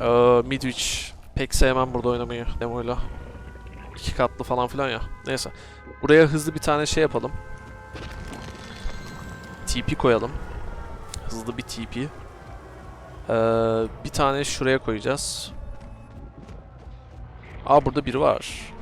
Ee, Midwich. Pek sevmem burada oynamayı demoyla. İki katlı falan filan ya. Neyse. Buraya hızlı bir tane şey yapalım. TP koyalım. Hızlı bir TP. Ee, bir tane şuraya koyacağız. Aa burada biri var.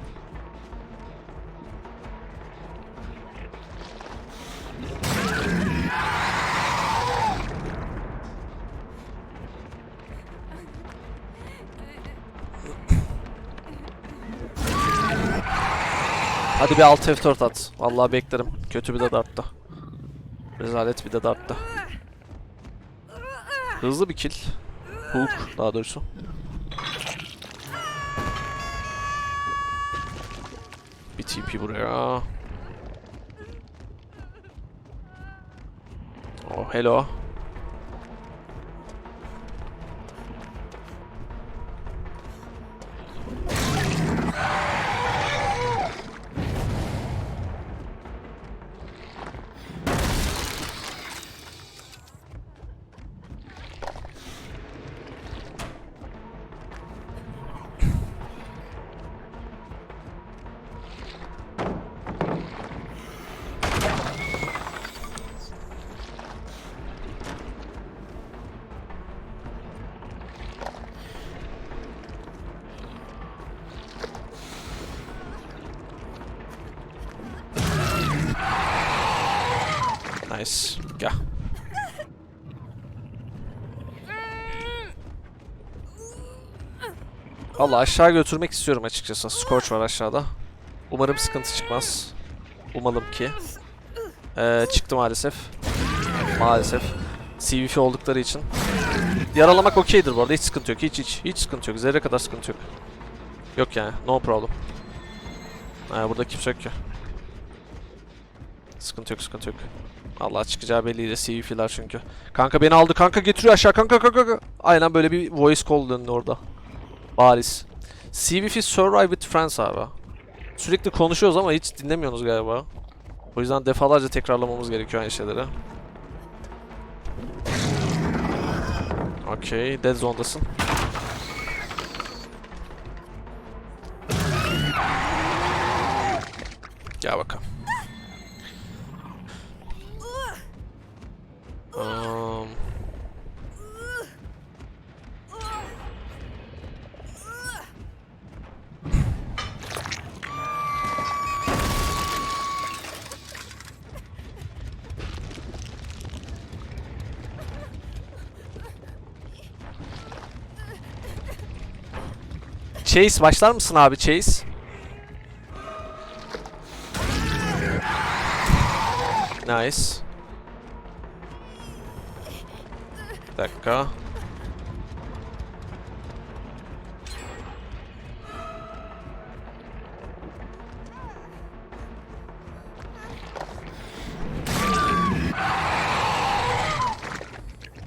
Hadi bir alt F4 at. Vallahi beklerim. Kötü bir de dartta. Rezalet bir de dartta. Hızlı bir kill. Hook daha doğrusu. Bir TP buraya. Oh hello. Nice. Gel. Valla aşağı götürmek istiyorum açıkçası. Scorch var aşağıda. Umarım sıkıntı çıkmaz. Umalım ki. Ee, çıktı maalesef. Maalesef. CVF oldukları için. Yaralamak okeydir bu arada. Hiç sıkıntı yok. Hiç hiç. Hiç sıkıntı yok. Zerre kadar sıkıntı yok. Yok yani. No problem. Ee, burada kimse yok ki. Sıkıntı yok, sıkıntı yok. Allah çıkacağı belliydi. CV'ler çünkü. Kanka beni aldı. Kanka getiriyor aşağı. Kanka kanka kanka. Aynen böyle bir voice call döndü orada. Bariz. CVF Survive with Friends abi. Sürekli konuşuyoruz ama hiç dinlemiyorsunuz galiba. O yüzden defalarca tekrarlamamız gerekiyor aynı şeyleri. Okey, Dead Zone'dasın. Gel bakalım. Chase başlar mısın abi Chase? Nice. Bir dakika.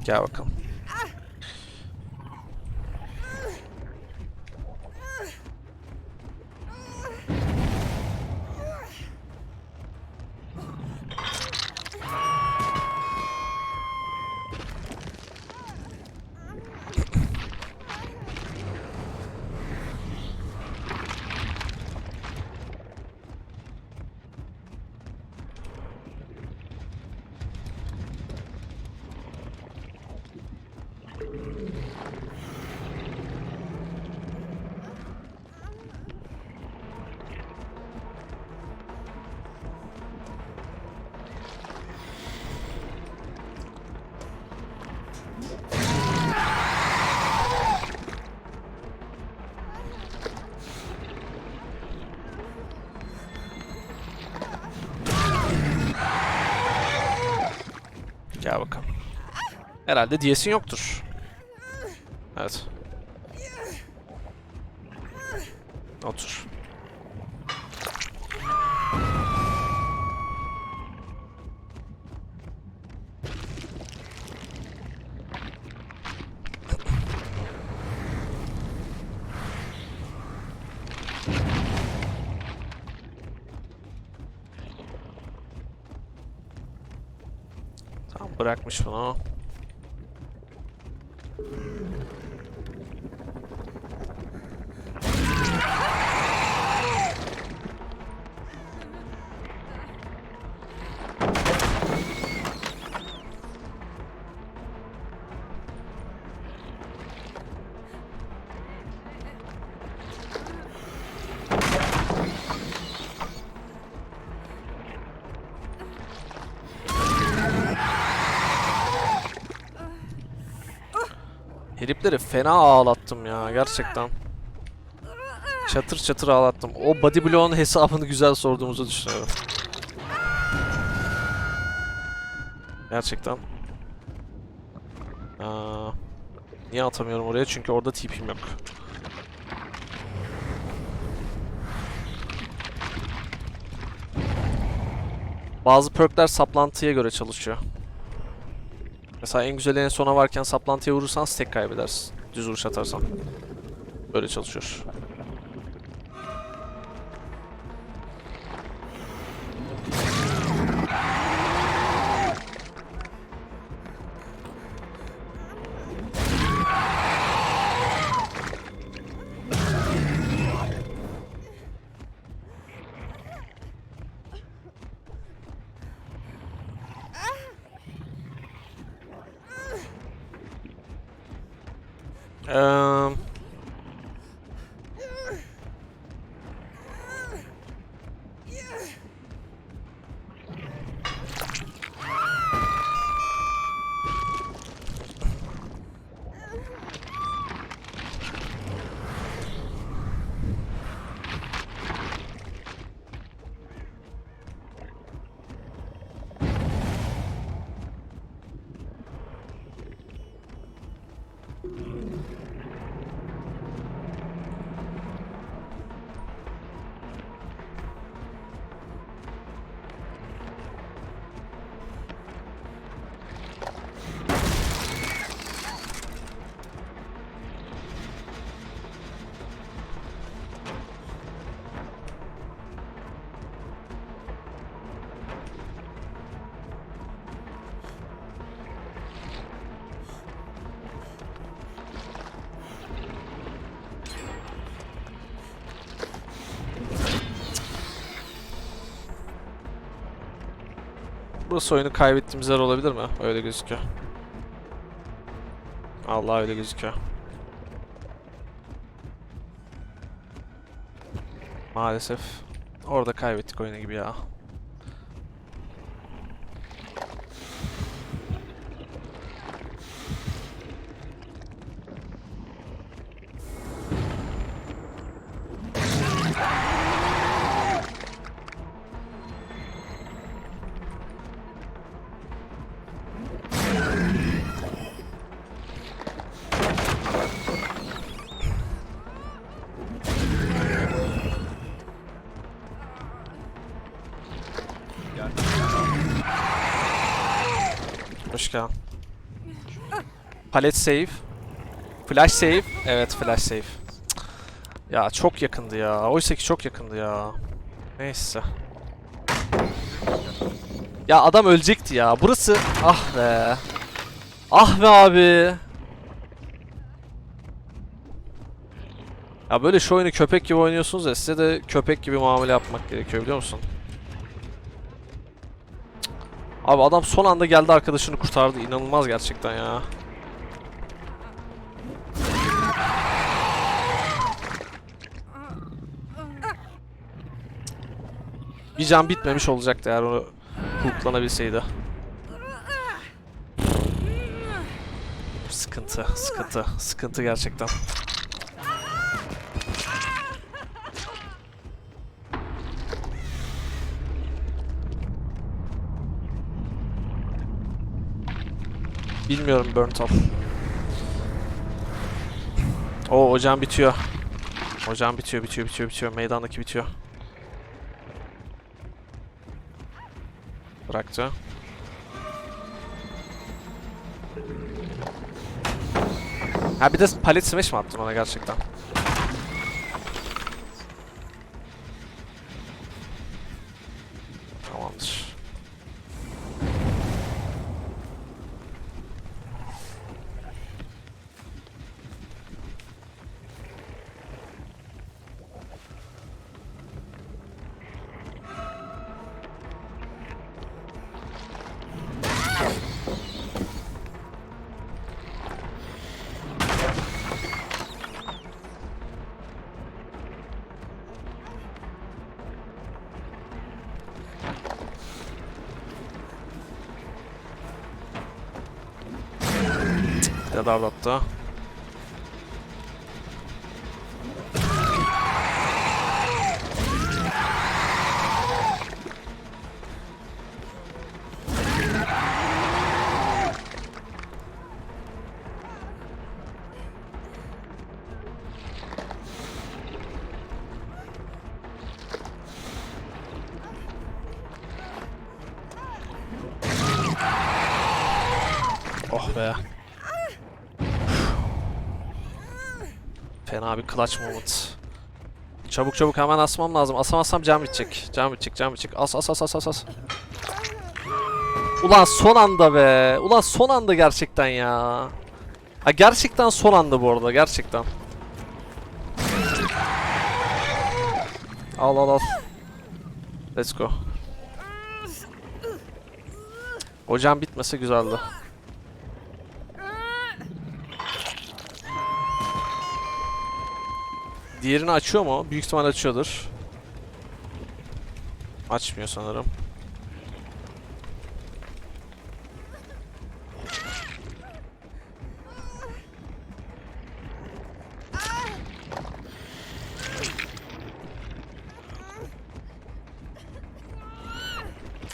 Gel bakalım. Herhalde diyesin yoktur. Evet. Otur. Tamam bırakmış bunu. Thank you. Herifleri fena ağlattım ya gerçekten. Çatır çatır ağlattım. O body block'un hesabını güzel sorduğumuzu düşünüyorum. Gerçekten. Aa, niye atamıyorum oraya? Çünkü orada TP'm yok. Bazı perkler saplantıya göre çalışıyor. Mesela en güzeli en sona varken saplantıya vurursan stack kaybedersin. Düz vuruş atarsan. Böyle çalışıyor. Burası oyunu kaybettiğimiz yer olabilir mi? Öyle gözüküyor. Allah öyle gözüküyor. Maalesef. Orada kaybettik oyunu gibi ya. Geldin. Palet save. Flash save. Evet flash save. Ya çok yakındı ya. Oysa ki çok yakındı ya. Neyse. Ya adam ölecekti ya. Burası ah be. Ah be abi. Ya böyle şu oyunu köpek gibi oynuyorsunuz ya size de köpek gibi muamele yapmak gerekiyor biliyor musun? Abi adam son anda geldi arkadaşını kurtardı. İnanılmaz gerçekten ya. Bir can bitmemiş olacaktı eğer onu hooklanabilseydi. Sıkıntı, sıkıntı, sıkıntı gerçekten. Bilmiyorum Burnt Off. Oo ocağım bitiyor. Ocağım bitiyor, bitiyor, bitiyor, bitiyor. Meydandaki bitiyor. Bıraktı. Ha bir de palet smash mi attın ona gerçekten? Ya da attı. Fena bir clutch moment. Çabuk çabuk hemen asmam lazım. Asamazsam can bitecek. Can bitecek, can bitecek. As as as as as as. Ulan son anda be. Ulan son anda gerçekten ya. Ha gerçekten son anda bu arada gerçekten. Al al al. Let's go. O can bitmese güzeldi. Diğerini açıyor mu? Büyük ihtimal açıyordur. Açmıyor sanırım.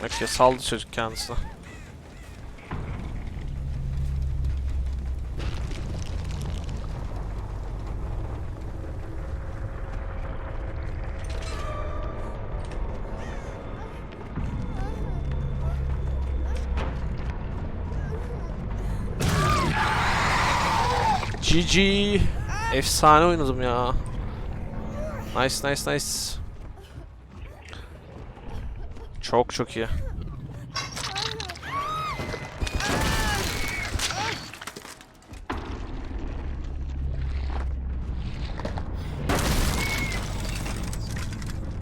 Okey saldı çocuk kendisine. GG. Efsane oynadım ya. Nice nice nice. Çok çok iyi.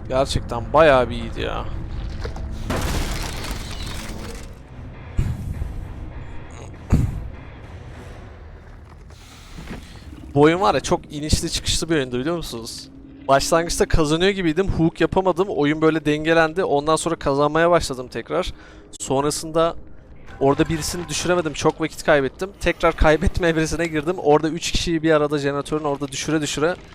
Gerçekten bayağı bir iyiydi ya. Bu oyun var ya çok inişli çıkışlı bir oyundu biliyor musunuz? Başlangıçta kazanıyor gibiydim. Hook yapamadım. Oyun böyle dengelendi. Ondan sonra kazanmaya başladım tekrar. Sonrasında orada birisini düşüremedim. Çok vakit kaybettim. Tekrar kaybetme evresine girdim. Orada 3 kişiyi bir arada jeneratörün orada düşüre düşüre